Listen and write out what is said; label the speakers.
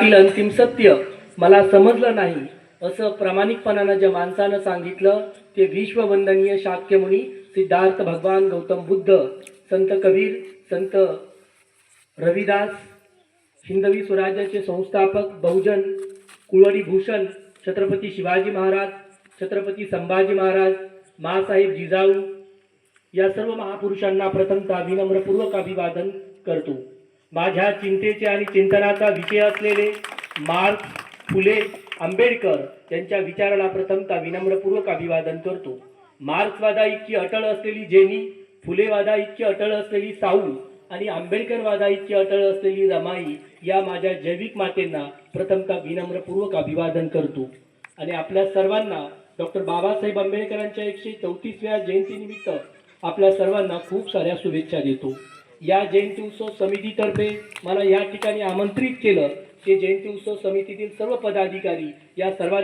Speaker 1: तील अंतिम सत्य मला समजलं नाही असं प्रामाणिकपणानं ज्या माणसानं सांगितलं ते विश्ववंदनीय शाक्यमुनी सिद्धार्थ भगवान गौतम बुद्ध संत कबीर संत रविदास हिंदवी स्वराज्याचे संस्थापक बहुजन कुळवडी भूषण छत्रपती शिवाजी महाराज छत्रपती संभाजी महाराज मासाहेब जिजाऊ या सर्व महापुरुषांना प्रथमता विनम्रपूर्वक अभिवादन करतो. माझ्या चिंतेचे आणि चिंतनाचा विषय असलेले मार्क्स फुले आंबेडकर यांच्या विचाराला प्रथमता विनम्रपूर्वक अभिवादन करतो. मार्क्सवादा इतकी अटळ असलेली जेनी फुलेवादा इतकी अटळ असलेली साऊ आणि आंबेडकरवादा इतकी अटळ असलेली रमाई या माझ्या जैविक मातेंना प्रथमता विनम्रपूर्वक अभिवादन करतो. आणि आपल्या सर्वांना डॉक्टर बाबासाहेब आंबेडकरांच्या एकशे चौतीसव्या जयंतीनिमित्त आपल्या सर्वांना खूप साऱ्या शुभेच्छा देतो. या जयंती उत्सव समितीतर्फे मला या ठिकाणी आमंत्रित केलं ते जयंती उत्सव समितीतील सर्व पदाधिकारी या सर्वांना